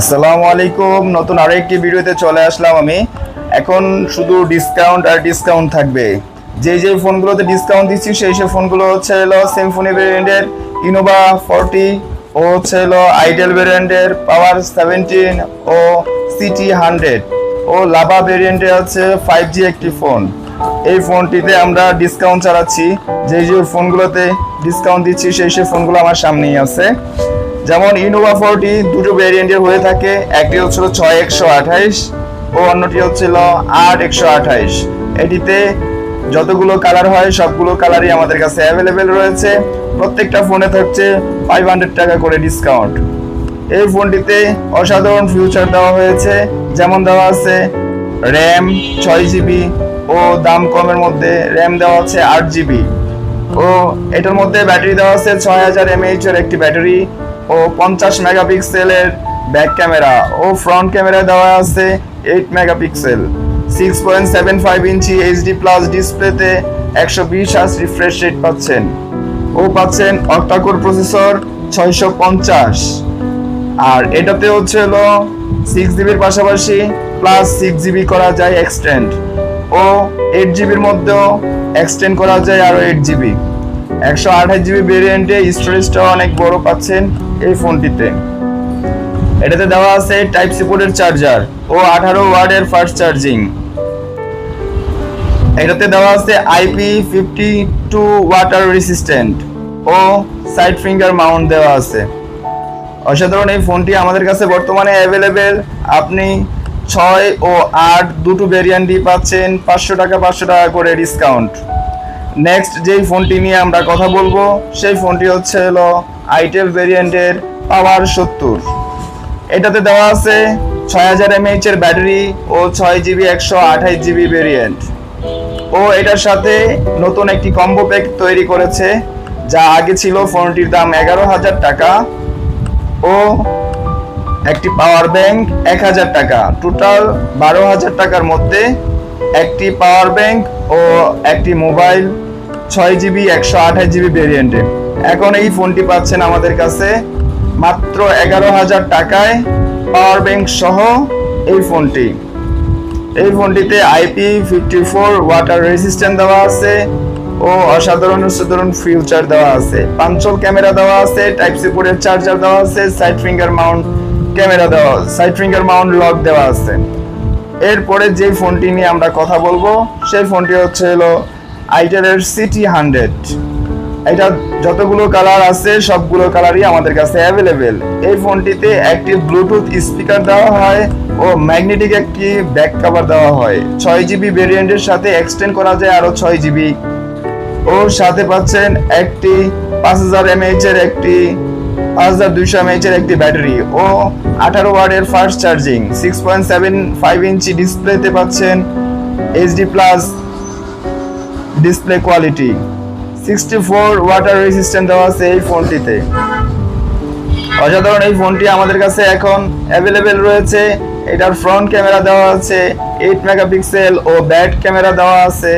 আসসালামু আলাইকুম। নতুন আরেকটি ভিডিওতে চলে আসলাম আমি। এখন শুধু ডিসকাউন্ট আর ডিসকাউন্ট থাকবে। যে যে ফোনগুলোতে ডিসকাউন্ট দিচ্ছি, সেই সেই ফোনগুলো হচ্ছে হলো সিম্ফনি ভেরিয়েন্টের ইনোভা ফর্টি ও হচ্ছে হলো আইডেল ভেরিয়েন্টের পাওয়ার সেভেন্টিন ও সিটি হান্ড্রেড ও লাভা ভেরিয়েন্টে আছে ফাইভ জি একটি ফোন এই ফোনটিতে আমরা ডিসকাউন্ট চালাচ্ছি। যে যে ফোনগুলোতে ডিসকাউন্ট দিচ্ছি, সেই সেই ফোনগুলো আমার সামনেই আছে। যেমন ইনোভা ফোরটি দুটো ভেরিয়েন্টের হয়ে থাকে। একটি হচ্ছিল ছয় একশো আঠাইশ ও অন্যটি হচ্ছিল আট একশো আঠাইশ এটিতে যতগুলো কালার হয়, সবগুলো কালারই আমাদের কাছে অ্যাভেলেবেল রয়েছে। প্রত্যেকটা ফোনে থাকছে ফাইভ হান্ড্রেড টাকা করে ডিসকাউন্ট এই ফোনটিতে অসাধারণ ফিউচার দেওয়া হয়েছে। যেমন দেওয়া আছে র্যাম ছয় জিবি ও দাম কমের মধ্যে র্যাম দেওয়া আছে আট জিবি ও এটার মধ্যে ব্যাটারি দেওয়া আছে ছয় হাজার এমএইচ এর একটি ব্যাটারি ও পঞ্চাশ মেগাপিক্সেলের ব্যাক ক্যামেরা ও ফ্রন্ট ক্যামেরা দেওয়া আছে eight megapixel six point seven five inch HD plus ডিসপ্লেতে একশো বিশ হার্স রিফ্রেশ রেট পাচ্ছেন। ও পাচ্ছেন অক্টাকোর প্রসেসর ছয়শো পঞ্চাশ। আর এটাতে হচ্ছে হলো সিক্স জিবির পাশাপাশি প্লাস সিক্স জিবি করা যায় এক্সটেন্ড ও এইট জিবির মধ্যেও এক্সটেন্ড করা যায় আরও এইট জিবি একশো আঠাশ জিবি ভেরিয়েন্টে স্টোরেজটা অনেক বড় পাচ্ছেন এই ফোনটিতে এটাতে দেওয়া আছে টাইপ সি পোর্টের চার্জার ও আঠারো ওয়ার্ডের ফাস্ট চার্জিং এটাতে দেওয়া আছে IP fifty two water resistant ও সাইড ফিঙ্গার মাউন্ট দেওয়া আছে। অসাধারণ এই ফোনটি আমাদের কাছে বর্তমানে অ্যাভেলেবেল আপনি ছয় ও আট দুটো ভেরিয়েন্টই পাচ্ছেন, পাঁচশো টাকা পাঁচশো টাকা করে ডিসকাউন্ট নেক্সট যেই ফোনটি নিয়ে আমরা কথা বলব, সেই ফোনটি হচ্ছে হলো আইটেল ভেরিয়েন্টের পাওয়ার সত্তর। এটাতে দেওয়া আছে ছয় হাজার এমএইচ এর ব্যাটারি ও ছয় জিবি একশো আঠাইশ জিবি ভেরিয়েন্ট ও এটার সাথে নতুন একটি কম্বো প্যাক তৈরি করেছে, যা আগে ছিল ফোনটির দাম এগারো হাজার টাকা ও একটি পাওয়ার ব্যাংক এক হাজার টাকা। টোটাল বারো হাজার টাকার মধ্যে একটি পাওয়ার ব্যাংক ও একটি মোবাইল ছয় জিবি একশো আঠাশ জিবি ভেরিয়েন্টে এখন এই ফোনটি পাচ্ছেন আমাদের কাছে মাত্র এগারো হাজার টাকায় পাওয়ার ব্যাংক সহ এই ফোনটি এই ফোনটিতে IP fifty four water resistant দেওয়া আছে ও অসাধারণ অসাধারণ ফিউচার দেওয়া আছে। পাঞ্চল ক্যামেরা দেওয়া আছে টাইপ সি পোর্টের চার্জার দেওয়া আছে সাইড ফিঙ্গার মাউন্ট ক্যামেরা দেওয়া সাইড ফিঙ্গার মাউন্ট লক দেওয়া আছে। এরপরে যে ফোনটি নিয়ে আমরা কথা বলব, সেই ফোনটি হচ্ছে হলো আইটেলের সিটি হান্ড্রেড এটা যতগুলো কালার আছে, সবগুলো কালারই আমাদের কাছে অ্যাভেলেবেল এই ফোনটিতে একটি ব্লুটুথ স্পিকার দেওয়া হয় ও ম্যাগনেটিক একটি ব্যাক কভার দেওয়া হয়। ছয় জিবি ভেরিয়েন্টের সাথে এক্সটেন্ড করা যায় আরও ছয় জিবি ওর সাথে পাচ্ছেন একটি পাঁচ হাজার এমএইচ এর একটি পাঁচ হাজার দুইশো এমএইচ এর একটি ব্যাটারি ও আঠারো ওয়ার্ডের fast charging six point seven five inch ডিসপ্লেতে পাচ্ছেন HD plus display quality sixty four water resistant দেওয়া আছে এই ফোনটিতে। অসাধারণ এই ফোনটি আমাদের কাছে এখন অ্যাভেলেবেল রয়েছে। এটার ফ্রন্ট ক্যামেরা দেওয়া আছে এইট মেগাপিক্সেল ও ব্যাক ক্যামেরা দেওয়া আছে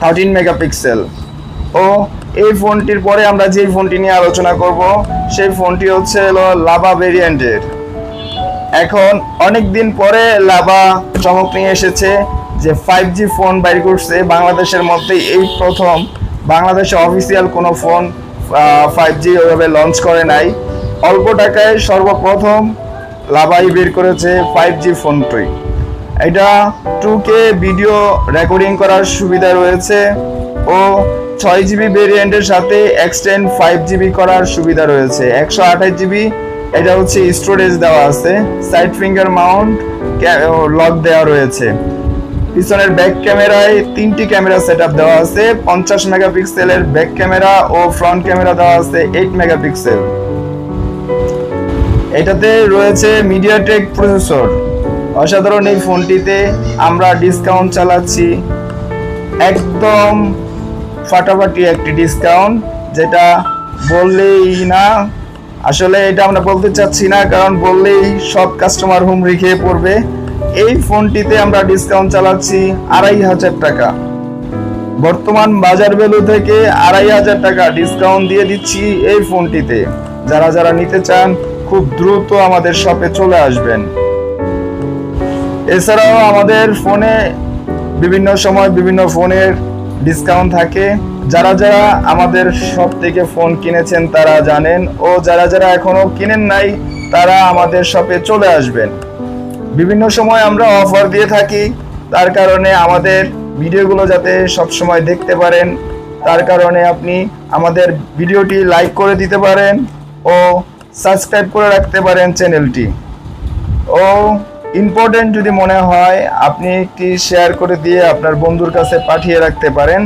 থার্টিন মেগাপিক্সেল ও এই ফোনটির পরে আমরা যে ফোনটি নিয়ে আলোচনা করব, সেই ফোনটি হচ্ছে হলো লাভা ভেরিয়েন্টের। এখন অনেক দিন পরে লাভা চমক নিয়ে এসেছে যে ফাইভ জি ফোন বাইর করছে। বাংলাদেশের মধ্যে এই প্রথম, বাংলাদেশে অফিসিয়াল কোনো ফোন ফাইভ জি ওইভাবে লঞ্চ করে নাই। অল্প টাকায় সর্বপ্রথম লাভাই বের করেছে ফাইভ জি ফোনটি। এটা টু কে ভিডিও রেকর্ডিং করার সুবিধা রয়েছে। ও ছয় জিবি ভেরিয়েন্টের সাথে এক্সটেন্ড ফাইভ জিবি করার সুবিধা রয়েছে। একশো আঠাশ জিবি, এটা হচ্ছে স্টোরেজ দেওয়া আছে। সাইড ফিঙ্গার মাউন্ট লক দেওয়া রয়েছে। পিছনের ব্যাক ক্যামেরায় তিনটি ক্যামেরা সেটআপ দেওয়া আছে। পঞ্চাশ মেগাপিক্সেলের ব্যাক ক্যামেরা ও ফ্রন্ট ক্যামেরা দেওয়া আছে এইট মেগাপিক্সেল এটাতে রয়েছে মিডিয়াটেক প্রসেসর অসাধারণ এই ফোনটিতে আমরা ডিসকাউন্ট চালাচ্ছি। একদম ফাটাফাটি একটি ডিসকাউন্ট যেটা বললেই না। আসলে এটা আমরা বলতে চাচ্ছি না, কারণ বললেই সব কাস্টমার হুম রেখে পড়বে। এই ফোনটিতে আমরা ডিসকাউন্ট চালাচ্ছি আড়াই হাজার টাকা। বর্তমান বাজার ভ্যালু থেকে আড়াই হাজার টাকা ডিসকাউন্ট দিয়ে দিচ্ছি এই ফোনটিতে। যারা যারা নিতে চান, খুব দ্রুত আমাদের শপে চলে আসবেন। এছাড়াও আমাদের ফোনে বিভিন্ন সময় বিভিন্ন ফোনের ডিসকাউন্ট থাকে। যারা যারা আমাদের শপ থেকে ফোন কিনেছেন, তারা জানেন। ও যারা যারা এখনও কিনেন নাই, তারা আমাদের শপে চলে আসবেন। বিভিন্ন সময় আমরা অফার দিয়ে থাকি। তার কারণে আমাদের ভিডিওগুলো যাতে সব সময় দেখতে পারেন। তার কারণে আপনি আমাদের ভিডিওটি লাইক করে দিতে পারেন ও সাবস্ক্রাইব করে রাখতে পারেন চ্যানেলটি ও ইম্পর্টেন্ট যদি মনে হয়, আপনি একটি শেয়ার করে দিয়ে আপনার বন্ধুর কাছে পাঠিয়ে রাখতে পারেন,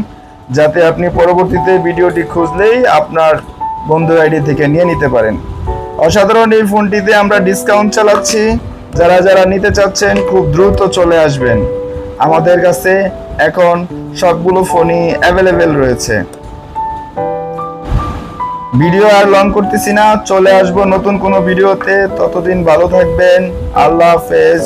যাতে আপনি পরবর্তীতে ভিডিওটি খুঁজলেই আপনার বন্ধুর আইডি থেকে নিয়ে নিতে পারেন। অসাধারণ এই ফোনটিতে আমরা ডিসকাউন্ট চালাচ্ছি। যারা যারা নিতে চাচ্ছেন, খুব দ্রুত চলে আসবেন। আমাদের কাছে এখন সবগুলো ফোনই অ্যাভেলেবেল রয়েছে। ভিডিও আর লং করতেছি না, চলে আসব নতুন কোনো ভিডিওতে, ততদিন ভালো থাকবেন, আল্লাহ হাফেজ।